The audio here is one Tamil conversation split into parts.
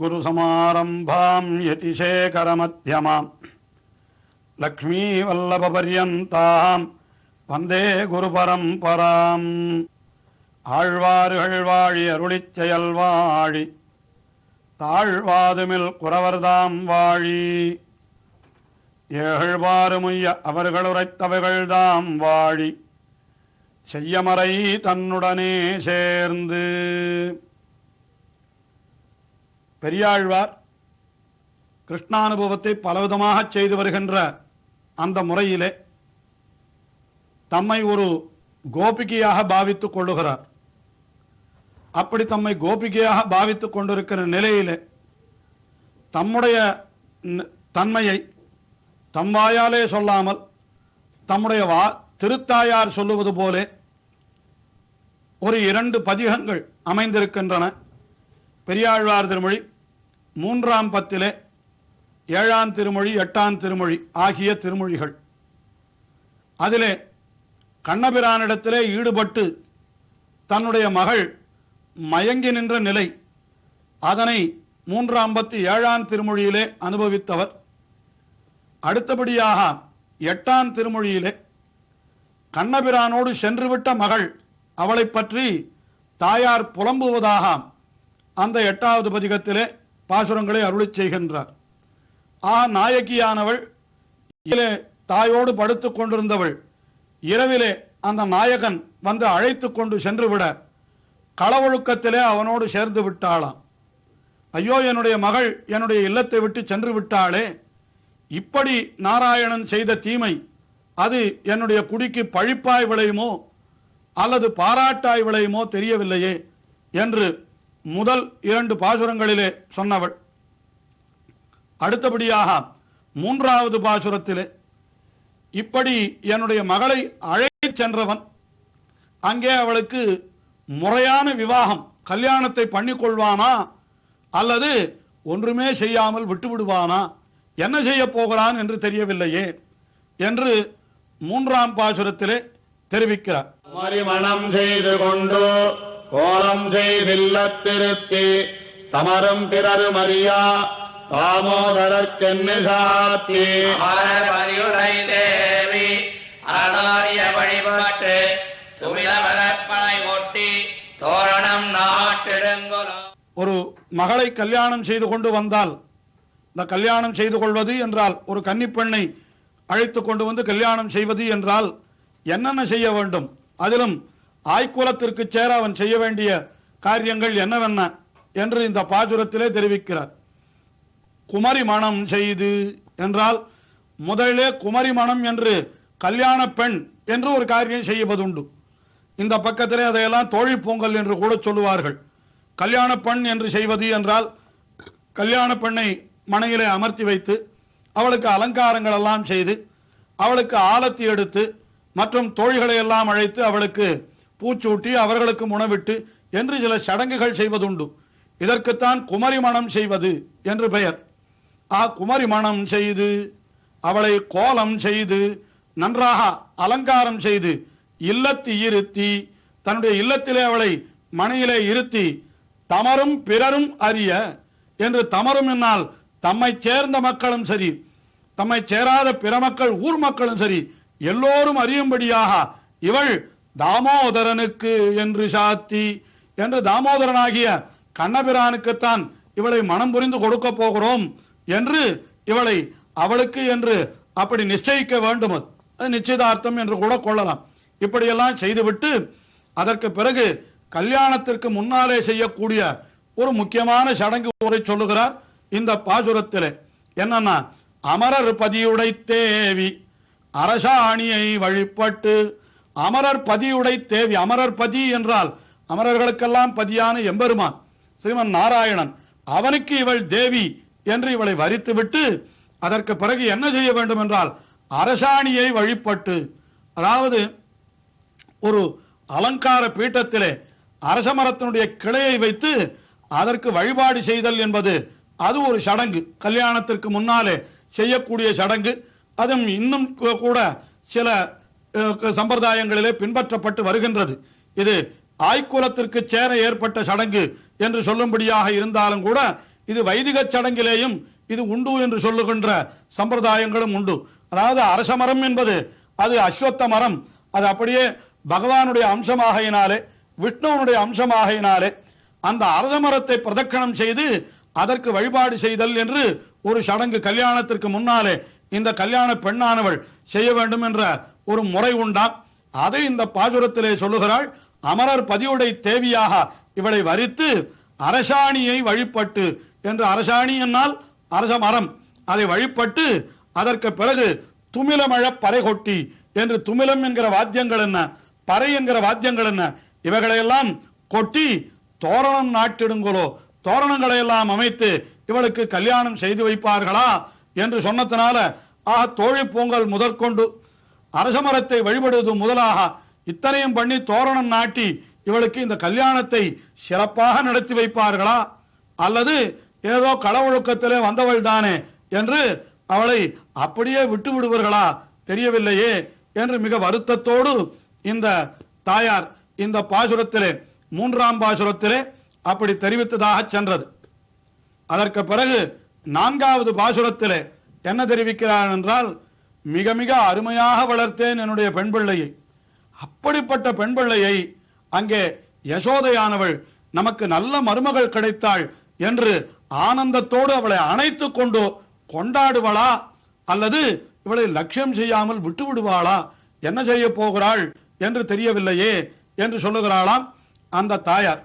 अस्मद्गुरुसमारम्भाम् यतिशेखरमध्यमाम् லக்ஷ்மீவல்லபபர்யந்தாம் வந்தே குருபரம்பராம் ஆழ்வார்கள் வாழி அருளிச் செயல் வாழி தாழ்வாதுமில் குறவர்தாம் வாழி ஏழ்வாறுமுய்ய அவர்கள் உரைத்தவைகள்தாம் வாழி செய்யமறை தன்னுடனே சேர்ந்து பெரியாழ்வார் கிருஷ்ணானுபவத்தை பலவிதமாக செய்து வருகின்ற அந்த முறையிலே தம்மை ஒரு கோபிகையாக பாவித்துக் கொள்ளுகிறார். அப்படி தம்மை கோபிகையாக பாவித்துக் கொண்டிருக்கிற நிலையிலே தம்முடைய ந- தன்மையை தம்பாயாலே சொல்லாமல் தம்முடைய வா திருத்தாயார் சொல்லுவது போலே ஒரு இரண்டு பதிகங்கள் அமைந்திருக்கின்றன. பெரியாழ்வார் திருமொழி மூன்றாம் பத்திலே ஏழாம் திருமொழி எட்டாம் திருமொழி ஆகிய திருமொழிகள். அதிலே கண்ணபிரானிடத்திலே ஈடுபட்டு தன்னுடைய மகள் மயங்கி நின்ற நிலை அதனை மூன்றாம் பத்து ஏழாம் திருமொழியிலே அனுபவித்தவர். அடுத்தபடியாக எட்டாம் திருமொழியிலே கண்ணபிரானோடு சென்றுவிட்ட மகள் அவளைப் பற்றி தாயார் புலம்புவதாக அந்த எட்டாவது பதிகத்திலே பாசுரங்களை அருளி செய்கின்றார். ஆ நாயகியானவள் இலே தாயோடு படுத்துக் கொண்டிருந்தவள் இரவிலே அந்த நாயகன் வந்து அழைத்துக் கொண்டு சென்றுவிட களவொழுக்கத்திலே அவனோடு சேர்ந்து விட்டாளாம். ஐயோ என்னுடைய மகள் என்னுடைய இல்லத்தை விட்டு சென்று விட்டாளே இப்படி நாராயணன் செய்த தீமை அது என்னுடைய குடிக்கு பழிப்பாய் விளையுமோ அல்லது பாராட்டாய் விளையுமோ தெரியவில்லையே என்று முதல் இரண்டு பாசுரங்களிலே சொன்னவள். அடுத்தபடியாக மூன்றாவது பாசுரத்திலே இப்படி என்னுடைய மகளை அழைத்துச் சென்றவன் அங்கே அவளுக்கு முறையான விவாகம் கல்யாணத்தை பண்ணிக்கொள்வானா அல்லது ஒன்றுமே செய்யாமல் விட்டுவிடுவானா என்ன செய்ய போகிறான் என்று தெரியவில்லையே என்று மூன்றாம் பாசுரத்திலே தெரிவிக்கிறார். மரிமணம் செய்து கொண்டு கோலம் செய்தில்லத்திருத்தி தமரும் பிறரும் அறியா தாமோதரற்கென்னு சாத்தி. ஆரபரியுரை தேவி அரணாரிய வழிபாட்டு வளர்ப்பனை ஒட்டி தோரணம் நாட்டிடுங்குலம் ஒரு மகளை கல்யாணம் செய்து கொண்டு வந்தால் இந்த கல்யாணம் செய்து கொள்வது என்றால் ஒரு கன்னிப்பெண்ணை அழைத்து கொண்டு வந்து கல்யாணம் செய்வது என்றால் என்னென்ன செய்ய வேண்டும்? அதிலும் ஆய்குலத்திற்கு சேர அவன் செய்ய வேண்டிய காரியங்கள் என்னவென்ன என்று இந்த பாசுரத்திலே தெரிவிக்கிறார். குமரி மணம் செய்து என்றால் முதலே குமரி மணம் என்று கல்யாண பெண் என்று ஒரு காரியம் செய்வதுண்டு. இந்த பக்கத்திலே அதையெல்லாம் தோழி பொங்கல் என்று கூட சொல்லுவார்கள். கல்யாண பெண் என்று செய்வது என்றால் கல்யாண பெண்ணை மனையிலே அமர்த்தி வைத்து அவளுக்கு அலங்காரங்கள் எல்லாம் செய்து அவளுக்கு ஆலத்தி எடுத்து மற்றும் தோழிகளை எல்லாம் அழைத்து அவளுக்கு பூச்சூட்டி அவர்களுக்கு உணவிட்டு என்று சில சடங்குகள் செய்வதுண்டு. இதற்குத்தான் குமரி மணம் செய்வது என்று பெயர். ஆ குமரி மணம் செய்து அவளை கோலம் செய்து நன்றாக அலங்காரம் செய்து இல்லத்து இருத்தி தன்னுடைய இல்லத்திலே அவளை மனையிலே இருத்தி தமரும் பிறரும் அறிய என்று தமரும் என்னால் தம்மை சேர்ந்த மக்களும் சரி தம்மை சேராத பிற மக்கள் ஊர் மக்களும் சரி எல்லோரும் அறியும்படியாக இவள் தாமோதரனுக்கு என்று சாத்தி என்று தாமோதரனாகிய கண்ணபிரானுக்குத்தான் இவளை மனம் புரிந்து கொடுக்க போகிறோம் என்று இவளை அவளுக்கு என்று அப்படி நிச்சயிக்க வேண்டும் அது. நிச்சயதார்த்தம் என்று கூட கொள்ளலாம் இப்படியெல்லாம் செய்துவிட்டு அதற்கு பிறகு கல்யாணத்திற்கு முன்னாலே செய்யக்கூடிய ஒரு முக்கியமான சடங்கு உரை சொல்லுகிறார் இந்த பாசுரத்திலே என்னன்னா அமரர் பதியுடை தேவி அரசாணியை வழிபட்டு அமரர் பதியுடை தேவி. அமரர் பதி என்றால் அமரர்களுக்கெல்லாம் பதியான எம்பெருமான் ஸ்ரீமன் நாராயணன். அவனுக்கு இவள் தேவி என்று இவளை வரித்துவிட்டு அதற்கு பிறகு என்ன செய்ய வேண்டும் என்றால் அரசாணியை வழிபட்டு அதாவது ஒரு அலங்கார பீட்டத்திலே அரச மரத்தினுடைய கிளையை வைத்து அதற்கு வழிபாடு செய்தல் என்பது அது ஒரு சடங்கு. கல்யாணத்திற்கு முன்னாலே செய்யக்கூடிய சடங்கு. அதுவும் இன்னும் கூ- கூட சில சம்பிரதாயங்களிலே பின்பற்றப்பட்டு வருகின்றது. இது ஆய்க்குலத்திற்கு சேர ஏற்பட்ட சடங்கு என்று சொல்லும்படியாக இருந்தாலும் கூட இது வைதிக சடங்கிலேயும் இது உண்டு என்று சொல்லுகின்ற சம்பிரதாயங்களும் உண்டு. அதாவது அரச மரம் என்பது அது அஸ்வத்த மரம். அது அப்படியே பகவானுடைய அம்சமாகையினாலே விஷ்ணுவனுடைய அம்சமாகையினாலே அந்த அரச மரத்தை பிரதக்கணம் செய்து அதற்கு வழிபாடு செய்தல் என்று ஒரு சடங்கு கல்யாணத்திற்கு முன்னாலே இந்த கல்யாண பெண்ணானவள் செய்ய வேண்டும் என்ற ஒரு முறை உண்டாம் அதை இந்த பாசுரத்திலே சொல்லுகிறாள் அமரர் பதியுடை தேவியாக இவளை வரித்து அரசாணியை வழிபட்டு என்று அரசாணி என்னால் அரச மரம். அதை வழிபட்டு அதற்கு பிறகு துமிலமழ பறை கொட்டி என்று துமிலம் என்கிற வாத்தியங்கள் என்ன? பறை என்கிற வாத்தியங்கள் என்ன? இவைகளையெல்லாம் கொட்டி தோரணம் நாட்டிடுங்களோ? தோரணங்களை எல்லாம் அமைத்து இவளுக்கு கல்யாணம் செய்து வைப்பார்களா? என்று சொன்னதுனால ஆ தோழி பொங்கல் முதற்கொண்டு அரசமரத்தை வழிபடுவது முதலாக இத்தனையும் பண்ணி தோரணம் நாட்டி இவளுக்கு இந்த கல்யாணத்தை சிறப்பாக நடத்தி வைப்பார்களா? அல்லது ஏதோ களவொழுக்கத்திலே வந்தவள் தானே என்று அவளை அப்படியே விட்டு விடுவார்களா தெரியவில்லையே என்று மிக வருத்தத்தோடு இந்த தாயார் இந்த பாசுரத்திலே மூன்றாம் பாசுரத்திலே அப்படி தெரிவித்ததாக சென்றது. அதற்கு பிறகு நான்காவது பாசுரத்திலே என்ன தெரிவிக்கிறார் என்றால் மிக மிக அருமையாக வளர்த்தேன் என்னுடைய பெண் பிள்ளையை. அப்படிப்பட்ட பெண் பிள்ளையை அங்கே யசோதையானவள் நமக்கு நல்ல மருமகள் கிடைத்தாள் என்று ஆனந்தத்தோடு அவளை அணைத்துக் கொண்டு கொண்டாடுவளா? அல்லது இவளை லட்சியம் செய்யாமல் விட்டு விடுவாளா என்ன செய்ய போகிறாள் என்று தெரியவில்லையே என்று சொல்லுகிறாளாம் அந்த தாயார்.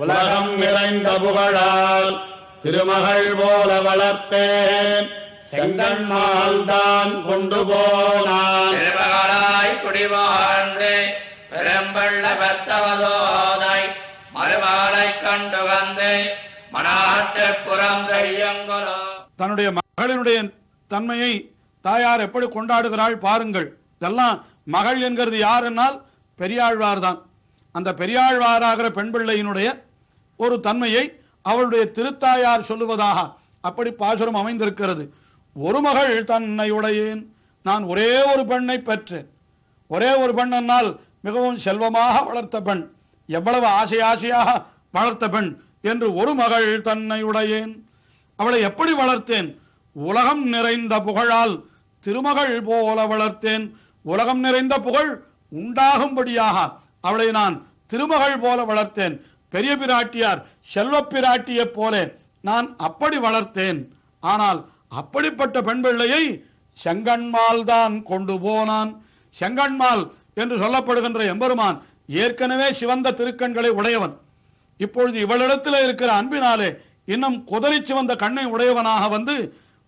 உலகம் நிறைந்த புகழால் திருமகள் போல வளர்த்தேன். செங்கண்மால் தான் கொண்டு போனான். திருமகளாய் குடிவாழ்ந்து பெரும்பள்ள பெத்தவதோதை மறுமகளைக் கண்டு வந்து மனாட்டு புறந்தையங்குலோ தன்னுடைய மகளினுடைய தன்மையை தாயார் எப்படி கொண்டாடுகிறாள் பாருங்கள். இதெல்லாம் மகள் என்கிறது யார் என்னால்? பெரியாழ்வார் தான். அந்த பெரியாழ்வாராகிற பெண் பிள்ளையினுடைய ஒரு தன்மையை அவளுடைய திருத்தாயார் சொல்லுவதாக அப்படி பாசுரம் அமைந்திருக்கிறது. ஒரு மகள் தன்னை உடையேன். நான் ஒரே ஒரு பெண்ணை பெற்றேன். ஒரே ஒரு பெண் என்னால் மிகவும் செல்வமாக வளர்த்த பெண் எவ்வளவு ஆசை ஆசையாக வளர்த்த பெண் என்று ஒரு மகள் தன்னை உடையேன். அவளை எப்படி வளர்த்தேன்? உலகம் நிறைந்த புகழால் திருமகள் போல வளர்த்தேன். உலகம் நிறைந்த புகழ் உண்டாகும்படியாக அவளை நான் திருமகள் போல வளர்த்தேன். பெரிய பிராட்டியார் செல்வ பிராட்டியை போல நான் அப்படி வளர்த்தேன். ஆனால் அப்படிப்பட்ட பெண் பிள்ளையை செங்கண்மால் தான் கொண்டு போனான். செங்கண்மால் என்று சொல்லப்படுகின்ற எம்பெருமான் ஏற்கனவே சிவந்த திருக்கண்களை உடையவன். இப்பொழுது இவளிடத்தில் இருக்கிற அன்பினாலே இன்னும் குதறி சிவந்த கண்ணை உடையவனாக வந்து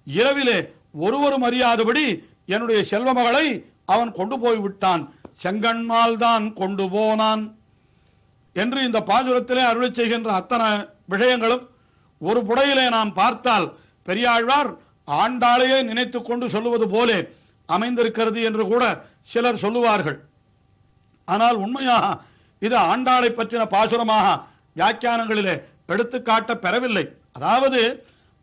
இரவிலே ஒருவரும் அறியாதபடி என்னுடைய செல்வ மகளை அவன் கொண்டு போய் விட்டான் செங்கண்மால் தான் கொண்டு போனான். என்று இந்த பாசுரத்திலே அருளை செய்கின்ற அத்தனை விஷயங்களும் ஒரு புடையிலே நாம் பார்த்தால் பெரியாழ்வார் ஆண்டாளையே நினைத்துக் கொண்டு சொல்லுவது போலே அமைந்திருக்கிறது என்று கூட சிலர் சொல்லுவார்கள். ஆனால் உண்மையாக இது ஆண்டாளை பற்றின பாசுரமாக வியாக்கியானங்களிலே எடுத்துக்காட்ட பெறவில்லை. அதாவது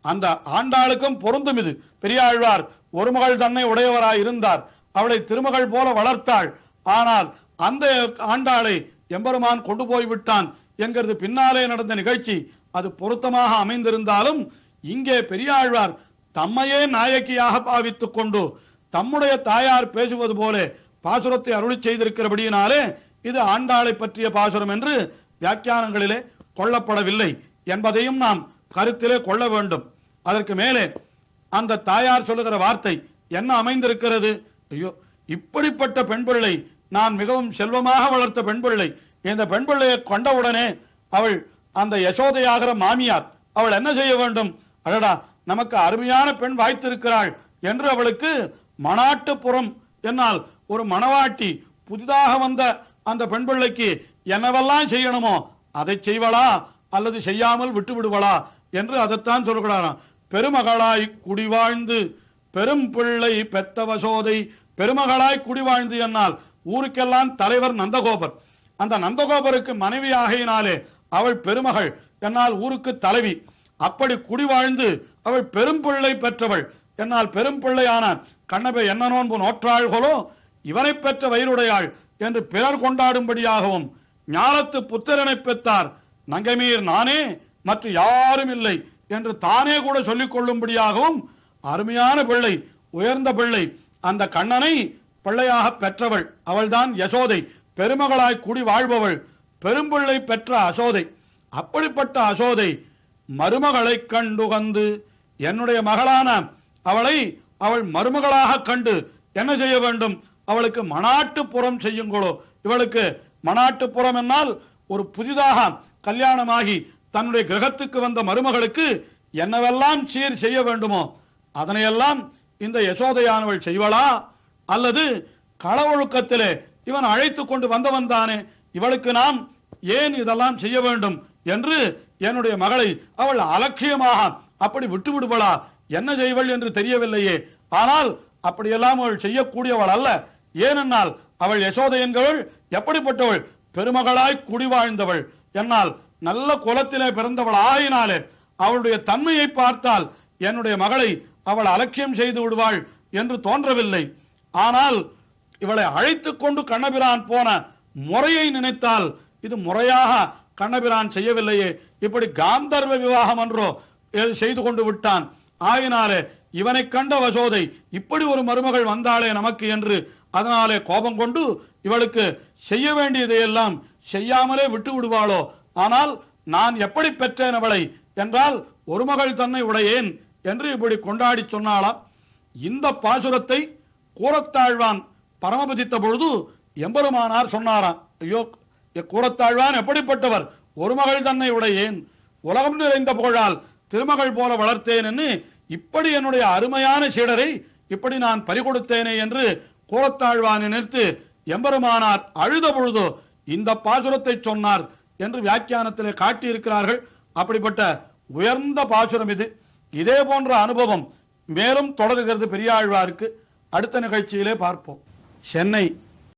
அந்த ஆண்டாளுக்கும் பொருந்தும் இது. பெரியாழ்வார் ஒரு மகள் தன்னை உடையவராய் இருந்தார் அவளை திருமகள் போல வளர்த்தாள். ஆனால் அந்த ஆண்டாளை எம்பெருமான் கொண்டு போய்விட்டான் என்கிறது பின்னாலே நடந்த நிகழ்ச்சி. அது பொருத்தமாக அமைந்திருந்தாலும் இங்கே பெரியாழ்வார் தம்மையே நாயகியாக பாவித்துக் கொண்டு தம்முடைய தாயார் பேசுவது போல பாசுரத்தை அருளி செய்திருக்கிறபடியினாலே இது ஆண்டாளை பற்றிய பாசுரம் என்று வியாக்கியானங்களிலே கொள்ளப்படவில்லை என்பதையும் நாம் கருத்திலே கொள்ள வேண்டும். அதற்கு மேலே அந்த தாயார் சொல்லுகிற வார்த்தை என்ன அமைந்திருக்கிறது? ஐயோ இப்படிப்பட்ட பெண் பிள்ளை நான் மிகவும் செல்வமாக வளர்த்த பெண் பிள்ளை. இந்த பெண் பிள்ளையை கொண்டவுடனே அவள் அந்த யசோதையாகிற மாமியார் அவள் என்ன செய்ய வேண்டும்? அடடா நமக்கு அருமையான பெண் வாய்த்திருக்கிறாள் என்று அவளுக்கு மணாட்டுப்புறம் என்னால் ஒரு மணவாட்டி புதிதாக வந்த அந்த பெண் பிள்ளைக்கு என்னவெல்லாம் செய்யணுமோ அதை செய்வளா அல்லது செய்யாமல் விட்டு விடுவளா என்று அதைத்தான் சொல்கிறாராம் பெருமகளாய் குடிவாழ்ந்து பெரும் பிள்ளை பெத்த வசோதை பெருமகளாய் குடிவாழ்ந்து என்னால் ஊருக்கெல்லாம் தலைவர் நந்தகோபர். அந்த நந்தகோபருக்கு மனைவி ஆகையினாலே அவள் பெருமகள் என்னால் ஊருக்கு தலைவி. அப்படி குடிவாழ்ந்து அவள் பெரும்பிள்ளை பெற்றவள். என்னால் பெரும் பிள்ளையான கண்ணபை என்ன நோன்பு நோற்றாள்களோ? இவனை பெற்ற வயிறுடையாள் என்று பிறர் கொண்டாடும்படியாகவும் ஞானத்து புத்திரனை பெற்றார். நங்கமீர் நானே மற்ற யாரும் இல்லை என்று தானே கூட சொல்லிக் கொள்ளும்படியாகவும் அருமையான பிள்ளை உயர்ந்த பிள்ளை அந்த கண்ணனை பிள்ளையாக பெற்றவள். அவள்தான் யசோதை. பெருமகளாய் குடி வாழ்பவள். பெரும்பிள்ளை பெற்ற அசோதை. அப்படிப்பட்ட அசோதை மருமகளைக் கண்டுகந்து என்னுடைய மகளான அவளை அவள் மருமகளாக கண்டு என்ன செய்ய வேண்டும்? அவளுக்கு மணாட்டு புறம் செய்யுங்களோ? இவளுக்கு மணாட்டு புறம் என்னால் ஒரு புதிதாக கல்யாணமாகி தன்னுடைய கிரகத்துக்கு வந்த மருமகளுக்கு என்னவெல்லாம் சீர் செய்ய வேண்டுமோ அதனையெல்லாம் இந்த யசோதையானவள் செய்வளா? அல்லது களவொழுக்கத்திலே இவன் அழைத்து கொண்டு வந்தவன் தானே. இவளுக்கு நாம் ஏன் இதெல்லாம் செய்ய வேண்டும் என்று என்னுடைய மகளை அவள் அலட்சியமாக அப்படி விட்டு விடுவளா என்ன செய்வள் என்று தெரியவில்லையே. ஆனால் அப்படியெல்லாம் அவள் செய்யக்கூடியவள் அல்ல. ஏனென்னால் அவள் யசோதை என்கிறவள் எப்படிப்பட்டவள்? பெருமகளாய் குடிவாழ்ந்தவள் என்னால் நல்ல குலத்திலே பிறந்தவள் ஆயினாலே அவளுடைய தன்மையை பார்த்தால் என்னுடைய மகளை அவள் அலட்சியம் செய்து விடுவாள் என்று தோன்றவில்லை. ஆனால் இவளை அழைத்துக் கொண்டு கண்ணபிரான் போன முறையை நினைத்தால் இது முறையாக கண்ணபிரான் செய்யவில்லையே. இப்படி காந்தர்வ விவாகம் என்றோ செய்து கொண்டு விட்டான். ஆயினாலே இவனை கண்ட வசோதை இப்படி ஒரு மருமகள் வந்தாளே நமக்கு என்று அதனாலே கோபம் கொண்டு இவளுக்கு செய்ய வேண்டியதையெல்லாம் செய்யாமலே விட்டு விடுவாளோ? ஆனால் நான் எப்படி பெற்றேன் அவளை? என்றால் ஒரு மகள் தன்னை உடையேன் என்று இப்படி கொண்டாடி சொன்னாளாம். இந்த பாசுரத்தை கூறத்தாழ்வான் பரமபதித்த பொழுது எம்பெருமானார் சொன்னாராம் ஐயோ எ- கூறத்தாழ்வான் எப்படிப்பட்டவர்? ஒரு மகள் தன்னை உடையேன். உலகம் நிறைந்த புகழால் திருமகள் போல வளர்த்தேன் என்று இப்படி என்னுடைய அருமையான சீடரை இப்படி நான் பறிகொடுத்தேனே என்று கூறத்தாழ்வான் நினைத்து எம்பெருமானார் அழுத பொழுது இந்த பாசுரத்தை சொன்னார் என்று வியாக்கியானத்திலே காட்டியிருக்கிறார்கள். அப்படிப்பட்ட உயர்ந்த பாசுரம் இது. இதே போன்ற அனுபவம் மேலும் தொடர்கிறது பெரியாழ்வாருக்கு. அடுத்த நிகழ்ச்சியிலே பார்ப்போம். சென்னை